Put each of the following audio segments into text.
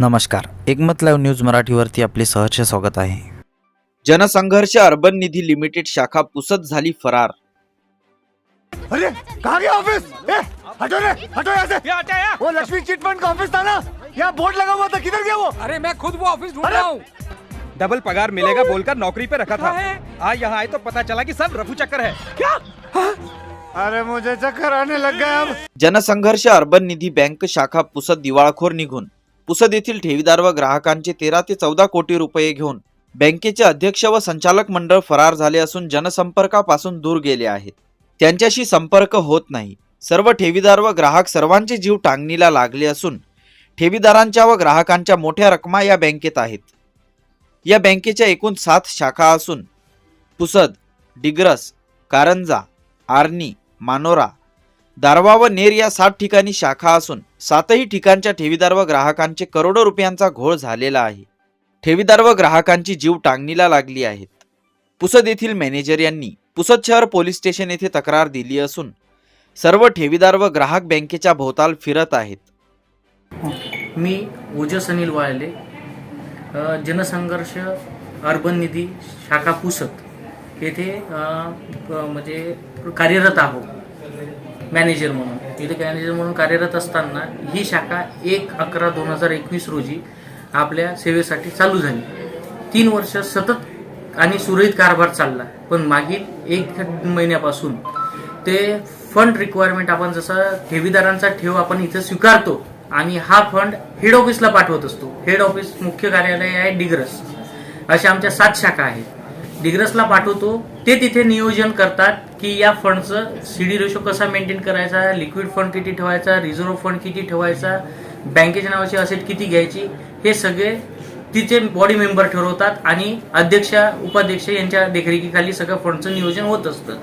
नमस्कार. एकमत live news मराठीवरती आपले सहर्ष स्वागत आहे. जनसंघर्ष अर्बन निधी लिमिटेड शाखा पुसत झाली फरार. अरे कहाँ गया ऑफिस ए, हटो रे हटो यहाँ से। वो लक्ष्मी चिट फंड का ऑफिस था ना? यहाँ बोर्ड लगा हुआ था किधर गया वो? अरे मैं खुद वो ऑफिस ढूंढ! रहा हूँ। डबल पगार मिलेगा बोलकर नौकरी पे रखा था। आज यहाँ आए तो पता चला कि सब रफू चक्कर है? अरे मुझे चक्कर आने लग गया अब। जनसंघर्ष अर्बन निधी बँक शाखा पुसत दिवाळखोर निघून. पुसद येथील ठेवीदार व ग्राहकांचे तेरा ते चौदा कोटी रुपये घेऊन बँकेचे अध्यक्ष व संचालक मंडळ फरार झाले असून जनसंपर्कापासून दूर गेले आहेत. त्यांच्याशी संपर्क होत नाही. सर्व ठेवीदार व ग्राहक सर्वांचे जीव टांगणीला लागले असून ठेवीदारांच्या व ग्राहकांच्या मोठ्या रकमा या बँकेत आहेत. या बँकेच्या एकूण सात शाखा असून पुसद डिग्रस कारंजा आर्नी मानोरा दारवा व नेर या सात ठिकाणी शाखा असून सातही ठिकाणच्या ठेवीदार व ग्राहकांचे करोडो रुपयांचा घोळ झालेला आहे. ठेवीदार व ग्राहकांची जीव टांगणीला लागली आहेत. पुसद येथील मॅनेजर यांनी पुसद शहर पोलीस स्टेशन येथे तक्रार दिली असून सर्व ठेवीदार व ग्राहक बँकेच्या भोवताल फिरत आहेत. मी ओजस अनिल वाळले जनसंघर्ष अर्बन निधी शाखा पुसत येथे म्हणजे कार्यरत आहोत मॅनेजर म्हणून. इथे मॅनेजर म्हणून कार्यरत असताना ही शाखा एक अकरा दोन हजार एकवीस रोजी आपल्या सेवेसाठी चालू झाली. तीन वर्ष सतत आणि सुरळीत कारभार चालला. पण मागील एक महिन्यापासून ते फंड रिक्वायरमेंट आपण जसं ठेवीदारांचा ठेव आपण इथं स्वीकारतो आणि हा फंड हेड ऑफिसला पाठवत असतो. हेड ऑफिस मुख्य कार्यालय आहे डिग्रस. अशा आमच्या सात शाखा आहेत. डिग्रसला पाठवतो. ते तिथे नियोजन करतात की या फंडचं सीडी रेशो कसा मेंटेन करायचा लिक्विड फंड किती ठेवायचा रिझर्व्ह फंड किती ठेवायचा बँकेच्या नावाची असेट किती घ्यायची हे सगळे तिचे बॉडी मेंबर ठरवतात आणि अध्यक्ष उपाध्यक्ष यांच्या देखरेखीखाली सगळं फंडचं नियोजन होत असतं.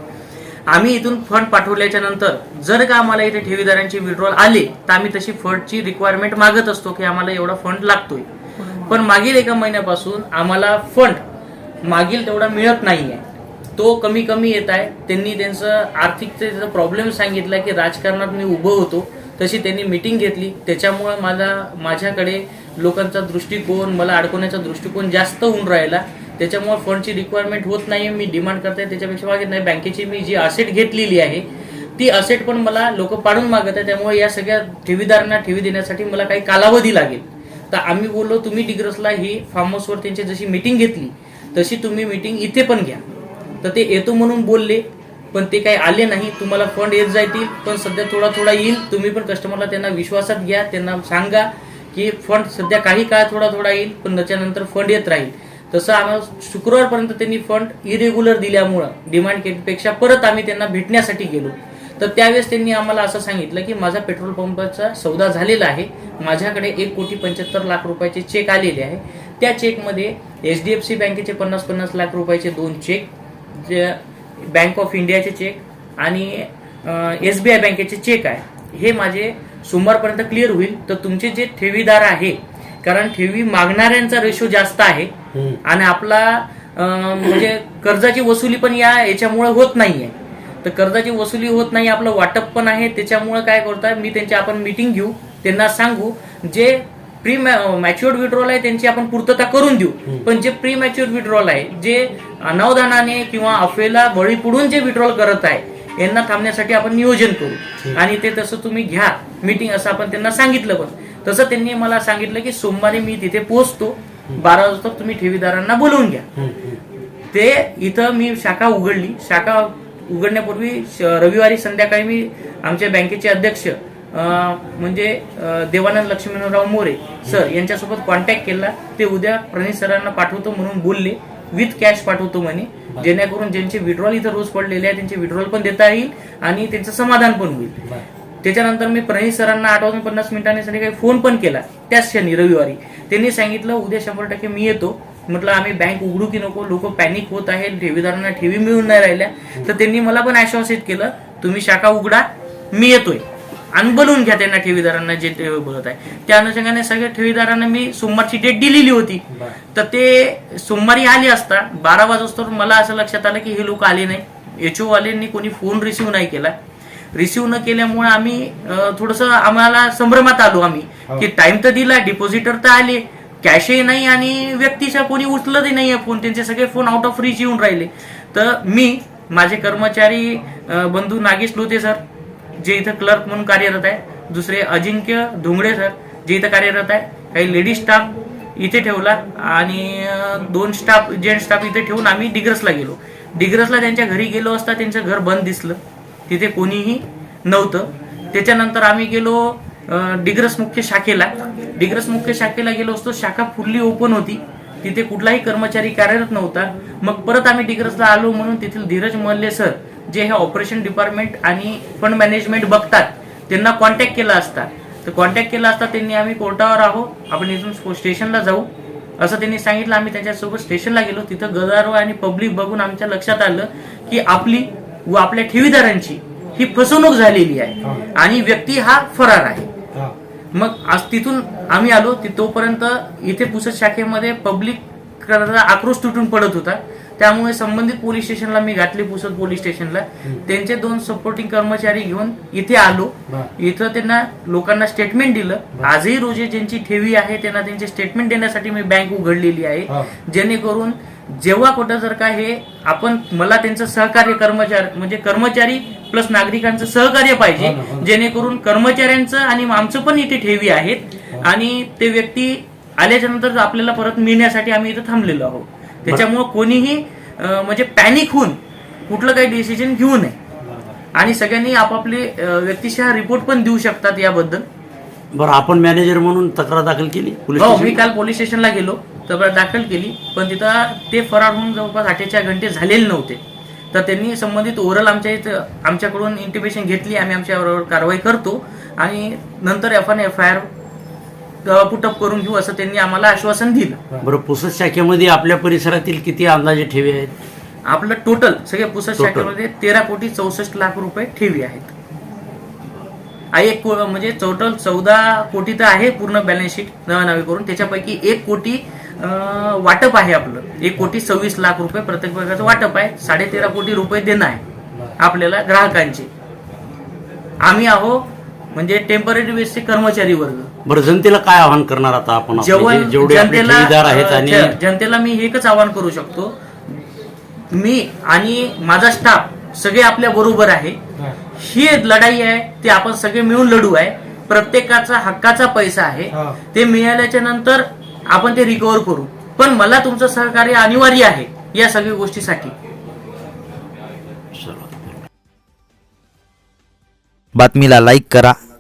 आम्ही इथून फंड पाठवल्याच्या नंतर जर का आम्हाला इथे ठेवीदारांची विड्रॉल आले तर आम्ही तशी फंडची रिक्वायरमेंट मागत असतो की आम्हाला एवढा फंड लागतोय. पण मागील एका महिन्यापासून आम्हाला फंड मागील तेवढा मिळत नाही आहे तो कमी कमी येत आहे. त्यांनी त्यांचं आर्थिक प्रॉब्लेम सांगितला की राजकारणात मी उभं होतो. तशी त्यांनी मिटिंग घेतली. त्याच्यामुळे माझा माझ्याकडे लोकांचा दृष्टिकोन मला अडकवण्याचा दृष्टिकोन जास्त होऊन राहिला. त्याच्यामुळे फंडची रिक्वायरमेंट होत नाही मी डिमांड करते त्याच्यापेक्षा मागत नाही. बँकेची मी जी असेट घेतलेली आहे ती असेट पण मला लोक पाडून मागत आहे त्यामुळे या सगळ्या ठेवीदारांना ठेवी देण्यासाठी मला काही कालावधी लागेल. तर आम्ही बोललो तुम्ही डिग्रसला ही फार्म हाऊसवर त्यांची जशी मिटिंग घेतली तशी तुम्ही मीटिंग इथे पण घ्या. तर ते येतो म्हणून बोलले पण ते काही आले नाही. तुम्हाला फंड येत जातील पण सध्या थोडा थोडा येईल. तुम्ही पण कस्टमरला त्यांना विश्वासात घ्या. त्यांना सांगा की फंड सध्या काही काळ थोडा थोडा येईल पण त्याच्यानंतर फंड येत राहील. तसं आम्हाला शुक्रवारपर्यंत त्यांनी फंड इरेग्युलर दिल्यामुळं डिमांड केपेक्षा परत आम्ही त्यांना भेटण्यासाठी गेलो. तर त्यावेळेस त्यांनी आम्हाला असं सांगितलं की माझा पेट्रोल पंपाचा सौदा झालेला आहे. माझ्याकडे एक कोटी पंच्याहत्तर लाख रुपयाचे चेक आलेले आहे. त्या चेकमध्ये एच डी एफ सी बँकेचे पन्नास पन्नास लाख रुपयाचे दोन चेक जे बँक ऑफ इंडियाचे चेक आणि एस बी आय बँकेचे चेक आहे. हे माझे सोमवारपर्यंत क्लिअर होईल. तर तुमचे जे ठेवीदार आहे कारण ठेवी मागणाऱ्यांचा रेशो जास्त आहे आणि आपला म्हणजे कर्जाची वसुली पण या याच्यामुळे होत नाहीये. तर कर्जाची वसुली होत नाही आपलं वाटप पण आहे त्याच्यामुळे काय करताय मी त्यांची आपण मिटिंग घेऊ त्यांना सांगू जे प्री मॅच्युअर्ड विड्रॉल आहे त्यांची आपण पूर्तता करून देऊ. पण जे प्री मॅच्युअर्ड विड्रॉल आहे जे अनावधानाने किंवा अफवेला बळी पडून जे विड्रॉल करत आहे यांना थांबण्यासाठी आपण नियोजन करू. आणि ते तसं तुम्ही घ्या. मीटिंग असं आपण त्यांना सांगितलं पण. तसं त्यांनी मला सांगितलं की सोमवारी मी तिथे पोहोचतो. बारा वाजता तुम्ही ठेवीदारांना बोलवून घ्या. ते इथं मी शाखा उघडली. शाखा उघडण्यापूर्वी रविवारी संध्याकाळी मी आमच्या बँकेचे अध्यक्ष म्हणजे देवानंद लक्ष्मणराव मोरे सर यांच्यासोबत कॉन्टॅक्ट केला. ते उद्या प्रणित सरांना पाठवतो म्हणून बोलले. विथ कॅश पाठवतो म्हणे. जेणेकरून ज्यांचे विड्रॉल इथं रोज पडलेले आहे त्यांचे विड्रॉल पण देता येईल आणि त्यांचं समाधान पण होईल. त्याच्यानंतर मी प्रणित सरांना आठ वाजून पन्नास मिनिटांनी संध्याकाळी फोन पण केला. त्याच क्षणी रविवारी. त्यांनी सांगितलं उद्या शंभर टक्के मी येतो. म्हटलं आम्ही बँक उघडू की नको? लोक पॅनिक होत आहे ठेवीदारांना ठेवी मिळून नाही राहिल्या. तर त्यांनी मला पण आश्वासित केलं तुम्ही शाखा उघडा मी येतोय. आणि बोलवून घ्या त्यांना ठेवीदारांना जे ते बोलत आहे. त्या अनुषंगाने सगळ्या ठेवीदारांना मी सोमवारची डेट दिलेली होती. तर ते सोमवारी आले असता बारा वाजता मला असं लक्षात आलं की हे लोक आले नाही. एच ओ वाल्यांनी कोणी फोन रिसिव्ह नाही केला. रिसिव्ह न केल्यामुळे आम्ही थोडंसं आम्हाला संभ्रमात आलो आम्ही. की टाइम तर दिला डिपॉझिटर तर आले. कॅशही नाही आणि व्यक्तीच्या कोणी उचलतही नाही फोन त्यांचे सगळे फोन आउट ऑफ रीच येऊन राहिले. तर मी माझे कर्मचारी बंधू नागेश लोते सर जे इथं क्लर्क म्हणून कार्यरत आहे. दुसरे अजिंक्य धुंगडे सर जे इथं कार्यरत आहे. काही लेडीज स्टाफ इथे ठेवला आणि दोन स्टाफ जेंट स्टाफ इथे ठेवून आम्ही डिग्रसला गेलो. डिग्रसला त्यांच्या घरी गेलो असता त्यांचं घर बंद दिसलं. तिथे कोणीही नव्हतं. त्याच्यानंतर आम्ही गेलो डिग्रस मुख्य शाखेला. डिग्रस मुख्य शाखेला गेलो असतो. शाखा फुल्ली ओपन होती. तिथे कुठलाही कर्मचारी कार्यरत नव्हता. मग परत आम्ही डिग्रसला आलो म्हणून तेथील धीरज मल्ले सर जे हे ऑपरेशन डिपार्टमेंट आणि फंड मॅनेजमेंट बघतात त्यांना कॉन्टॅक्ट केला असता. तर कॉन्टॅक्ट केला असता त्यांनी आम्ही कोर्टावर आहो आपण इथून स्टेशनला जाऊ. असं त्यांनी सांगितलं आम्ही त्याच्यासोबत स्टेशनला गेलो. तिथं गदारो आणि पब्लिक बघून आमच्या लक्षात आलं की आपली व आपल्या ठेवीदारांची ही फसवणूक झालेली आहे. आणि व्यक्ती हा फरार आहे. मग आज तिथून आम्ही आलो ती तोपर्यंत इथे पुसद शाखेमध्ये पब्लिक आक्रोश तुटून पडत होता. त्यामुळे संबंधित पोलीस स्टेशनला मी घातले पुसद पोलीस स्टेशनला. त्यांचे दोन सपोर्टिंग कर्मचारी घेऊन इथे आलो. इथं त्यांना लोकांना स्टेटमेंट दिलं. आजही रोजी ज्यांची ठेवी आहे त्यांना त्यांचे स्टेटमेंट देण्यासाठी मी बँक उघडलेली आहे. जेणेकरून जेव्हा कुठं जर का हे आपण मला त्यांचं सहकार्य कर्मचारी म्हणजे कर्मचारी प्लस नागरिकांचं सहकार्य पाहिजे. जेणेकरून कर्मचाऱ्यांचं आणि आमचं पण इथे ठेवी आहेत. आणि ते व्यक्ती आल्याच्यानंतर आपल्याला परत मिळण्यासाठी आम्ही इथं थांबलेलो आहोत. त्याच्यामुळं कोणीही म्हणजे पॅनिक होऊन कुठलं काही डिसिजन घेऊ नये. आणि सगळ्यांनी आपापले व्यक्तिशः रिपोर्ट पण देऊ शकतात याबद्दल. बरं आपण मॅनेजर म्हणून तक्रार दाखल केली? हो मी काल पोलीस स्टेशनला गेलो तक्रार दाखल केली पण तिथं ते फरार होऊन जवळपास अठ्ठेचाळ घंटे झालेले नव्हते. तर त्यांनी संबंधित ओरल आमच्या इथं आमच्याकडून इंटिमेशन घेतली आम्ही आमच्याबरोबर कारवाई करतो आणि नंतर F N F I R put up करून घेऊ असं त्यांनी आम्हाला आश्वासन दिलं. बरं पुसद शाखेमध्ये आपल्या परिसरातील किती अंदाजे ठेवी आहेत? आपलं टोटल सगळ्या पुसद Total. शाखेमध्ये तेरा कोटी चौसष्ट लाख रुपये ठेवी आहेत. आ, एक को- म्हणजे टोटल चौदा कोटी तर आहे पूर्ण बॅलन्स शीट नवी करून त्याच्यापैकी एक कोटी अं, वाटप आहे आपलं. एक कोटी सव्वीस लाख रुपये प्रत्येक वर्गाचं वाटप आहे. साडे तेरा कोटी रुपये देणं आहे आपल्याला ग्राहकांचे. आम्ही आहो म्हणजे टेंपररी बेसचे कर्मचारी वर्ग. बरं जनतेला काय आवाहन करणार आता आपण आपले? जेव्हा जे- जेवढे आपले जनतेला ठेवीदार आहेत अं, आणि ज- जनतेला मी एकच आवाहन करू शकतो. मी आणि माझा स्टाफ सगळे आपल्या बरोबर आहे. ही. लढाई आहे ती आपण सगळे मिळून लढू आहे. प्रत्येकाचा हक्काचा पैसा आहे. ते मिळाल्याच्या नंतर आपण ते रिकव्हर करू. पण मला तुमचं सहकार्य अनिवार्य आहे या सगळ्या गोष्टीसाठी. बातमीला लाईक करा.